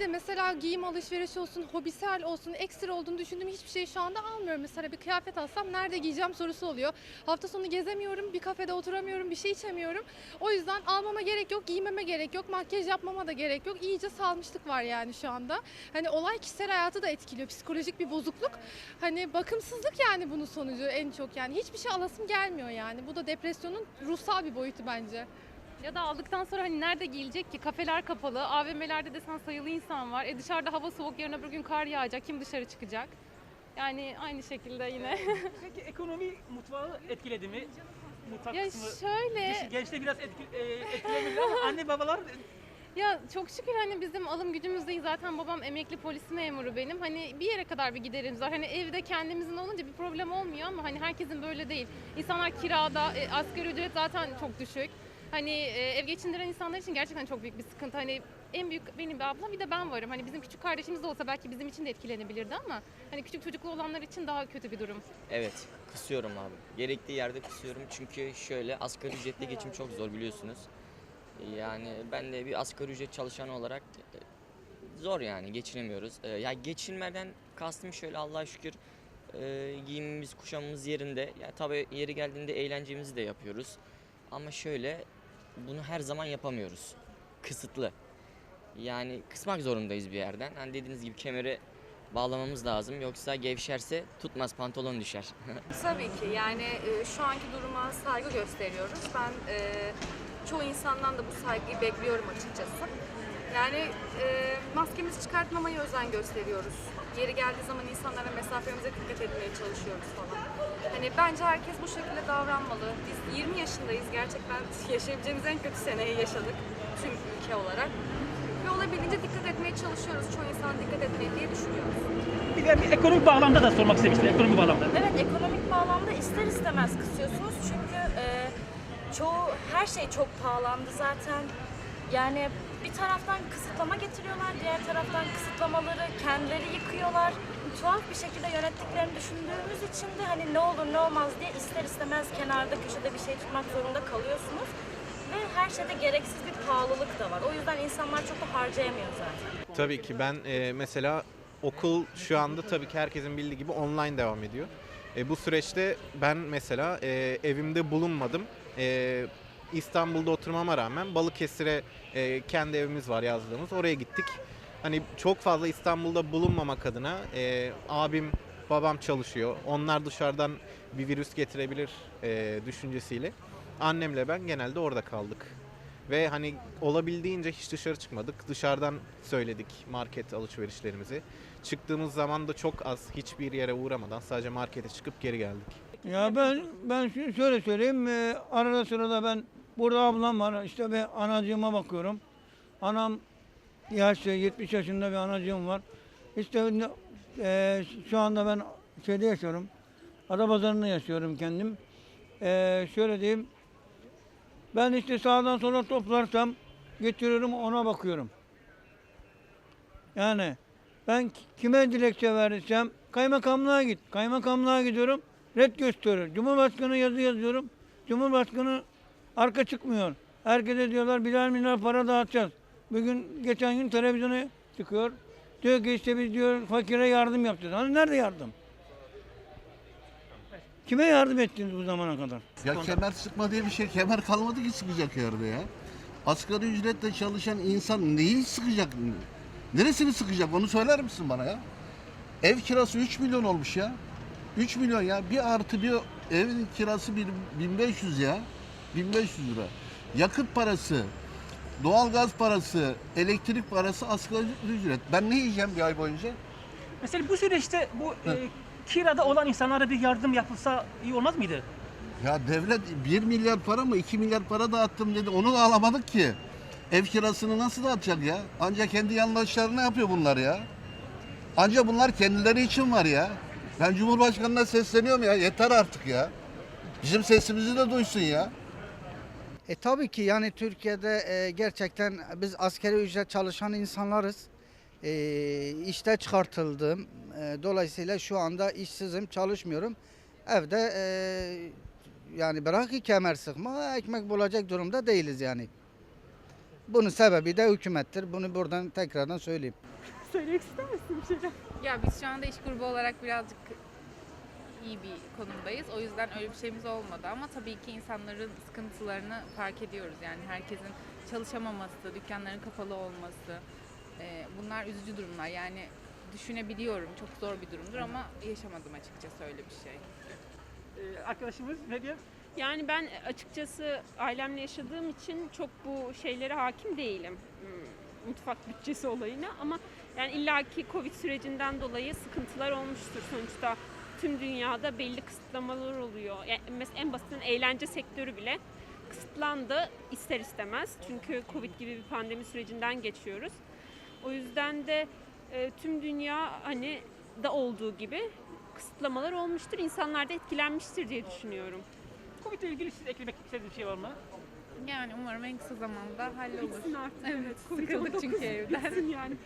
de mesela giyim alışverişi olsun, hobisel olsun, ekstra olduğunu düşündüğüm hiçbir şeyi şu anda almıyorum. Mesela bir kıyafet alsam nerede giyeceğim sorusu oluyor. Hafta sonu gezemiyorum, bir kafede oturamıyorum, bir şey içemiyorum. O yüzden almama gerek yok, giymeme gerek yok, makyaj yapmama da gerek yok. İyice salmışlık var yani şu anda. Hani olay kişisel hayatı da etkiliyor. Psikolojik bir bozukluk. Hani bakımsızlık yani bunun sonucu en çok yani. Hiçbir şey alasım gelmiyor yani. Bu da depresyonun ruhsal bir boyutu bence. Ya da aldıktan sonra hani nerede giyilecek ki? Kafeler kapalı, AVM'lerde desen sayılı insan var. E dışarıda hava soğuk, yarın öbür gün kar yağacak. Kim dışarı çıkacak? Yani aynı şekilde yine. Peki ekonomi mutfağı etkiledi mi? Mutfak ya kısmı. şöyle, Genç- Gençte biraz etki, e, etkileyebilir ama anne babalar ya çok şükür hani bizim alım gücümüz değil. Zaten babam emekli polis memuru benim. Hani bir yere kadar bir giderimiz var. Hani evde kendimizin olunca bir problem olmuyor ama hani herkesin böyle değil. İnsanlar kirada, e, asgari ücret zaten çok düşük. Hani e, ev geçindiren insanlar için gerçekten çok büyük bir sıkıntı. Hani en büyük benim bir ablam bir de ben varım. Hani bizim küçük kardeşimiz de olsa belki bizim için de etkilenebilirdi ama hani küçük çocuklu olanlar için daha kötü bir durum. Evet, kısıyorum abi. Gerektiği yerde kısıyorum çünkü şöyle asgari ücretle geçim çok zor biliyorsunuz. Yani ben de bir asgari ücret çalışanı olarak e, zor yani geçinemiyoruz. E, Ya geçinmeden kastım şöyle Allah'a şükür e, giyimimiz kuşamımız yerinde. Ya tabii yeri geldiğinde eğlencemizi de yapıyoruz. Ama şöyle bunu her zaman yapamıyoruz. Kısıtlı. Yani kısmak zorundayız bir yerden. Hani dediğiniz gibi kemeri bağlamamız lazım. Yoksa gevşerse tutmaz pantolon düşer. Tabii ki yani e, şu anki duruma saygı gösteriyoruz. Ben e, çoğu insandan da bu saygıyı bekliyorum açıkçası. Yani e, maskemizi çıkartmamaya özen gösteriyoruz. Yeri geldiği zaman insanlara mesafemize dikkat etmeye çalışıyoruz falan. Hani bence herkes bu şekilde davranmalı. Biz 20 yaşındayız gerçekten yaşayabileceğimiz en kötü seneyi yaşadık tüm ülke olarak. Ve olabildiğince dikkat etmeye çalışıyoruz. Çoğu insan dikkat etmeyi diye düşünüyoruz. bir de bir ekonomik bağlamda da sormak istemiştim. Ekonomik bağlamda. Evet ekonomik bağlamda ister istemez kısıyorsunuz çünkü e, çoğu her şey çok pahalandı zaten. Yani bir taraftan kısıtlama getiriyorlar, diğer taraftan kısıtlamaları kendileri yıkıyorlar. Tuhaf bir şekilde yönettiklerini düşündüğümüz için de hani ne olur ne olmaz diye ister istemez kenarda köşede bir şey tutmak zorunda kalıyorsunuz. Ve her şeyde gereksiz bir pahalılık da var. O yüzden insanlar çok da harcayamıyor zaten. Tabii ki ben e, mesela okul şu anda tabii ki herkesin bildiği gibi online devam ediyor. E, bu süreçte ben mesela e, evimde bulunmadım. E, İstanbul'da oturmama rağmen Balıkesir'e e, kendi evimiz var yazdığımız oraya gittik. Hani çok fazla İstanbul'da bulunmamak adına e, abim babam çalışıyor. Onlar dışarıdan bir virüs getirebilir e, düşüncesiyle. Annemle ben genelde orada kaldık. Ve hani olabildiğince hiç dışarı çıkmadık. Dışarıdan söyledik market alışverişlerimizi. Çıktığımız zaman da çok az hiçbir yere uğramadan sadece markete çıkıp geri geldik. Ya ben ben şöyle söyleyeyim. e, arada sırada ben burada ablam var. işte ve anacığıma bakıyorum. Anam yaşlı 70 yaşında bir anacığım var. İşte e, şu anda ben şeyde yaşıyorum. Adapazarı'nda yaşıyorum kendim. E, şöyle diyeyim. Ben işte sağdan sola toplarsam getiriyorum ona bakıyorum. Yani ben ki- kime dilekçe verirsem kaymakamlığa git. Kaymakamlığa gidiyorum. Red gösteriyor. Cumhurbaşkanı yazı yazıyorum. Cumhurbaşkanı arka çıkmıyor. Herkese diyorlar birer milyar para dağıtacağız. Bugün geçen gün televizyona çıkıyor. Diyor ki işte biz diyor fakire yardım yapacağız. Hani nerede yardım? Kime yardım ettiniz bu zamana kadar? Ya kemer sıkma diye bir şey kemer kalmadı ki sıkacak yerde ya. Asgari ücretle çalışan insan neyi sıkacak? Neresini sıkacak onu söyler misin bana ya? Ev kirası 3 milyon olmuş ya. 3 milyon ya. Bir artı bir evin kirası bir 1500 ya. 1500 lira. Yakıt parası, doğalgaz parası, elektrik parası asgari ücret. Ben ne yiyeceğim bir ay boyunca? Mesela bu süreçte bu e, kirada olan insanlara bir yardım yapılsa iyi olmaz mıydı? Ya devlet 1 milyar para mı 2 milyar para dağıttım dedi. Onu da alamadık ki. Ev kirasını nasıl dağıtacak ya? Ancak kendi yandaşlarına yapıyor bunlar ya. Ancak bunlar kendileri için var ya. Ben Cumhurbaşkanı'na sesleniyorum ya. Yeter artık ya. Bizim sesimizi de duysun ya. E tabii ki yani Türkiye'de e, gerçekten biz askeri ücret çalışan insanlarız. E, işte çıkartıldım. E, dolayısıyla şu anda işsizim, çalışmıyorum. Evde e, yani bırak ki kemer sıkma, ekmek bulacak durumda değiliz yani. Bunun sebebi de hükümettir. Bunu buradan tekrardan söyleyeyim. Söylemek ister misin bir şeyler? Ya biz şu anda iş grubu olarak birazcık iyi bir konumdayız. O yüzden öyle bir şeyimiz olmadı ama tabii ki insanların sıkıntılarını fark ediyoruz. Yani herkesin çalışamaması, dükkanların kapalı olması e, bunlar üzücü durumlar. Yani düşünebiliyorum çok zor bir durumdur ama yaşamadım açıkçası öyle bir şey. Ee, arkadaşımız ne diyor? Yani ben açıkçası ailemle yaşadığım için çok bu şeylere hakim değilim. Hmm, Mutfak bütçesi olayına ama yani illaki Covid sürecinden dolayı sıkıntılar olmuştur sonuçta. Tüm dünyada belli kısıtlamalar oluyor. Yani mesela en basitinden eğlence sektörü bile kısıtlandı ister istemez. Çünkü Covid gibi bir pandemi sürecinden geçiyoruz. O yüzden de e, tüm dünya hani da olduğu gibi kısıtlamalar olmuştur. İnsanlar da etkilenmiştir diye düşünüyorum. Covid ile ilgili siz eklemek istediğiniz bir şey var mı? Yani umarım en kısa zamanda hallolur. Bitsin artık. Evet, Covid-19 sıkıldık çünkü evden. bitsin yani.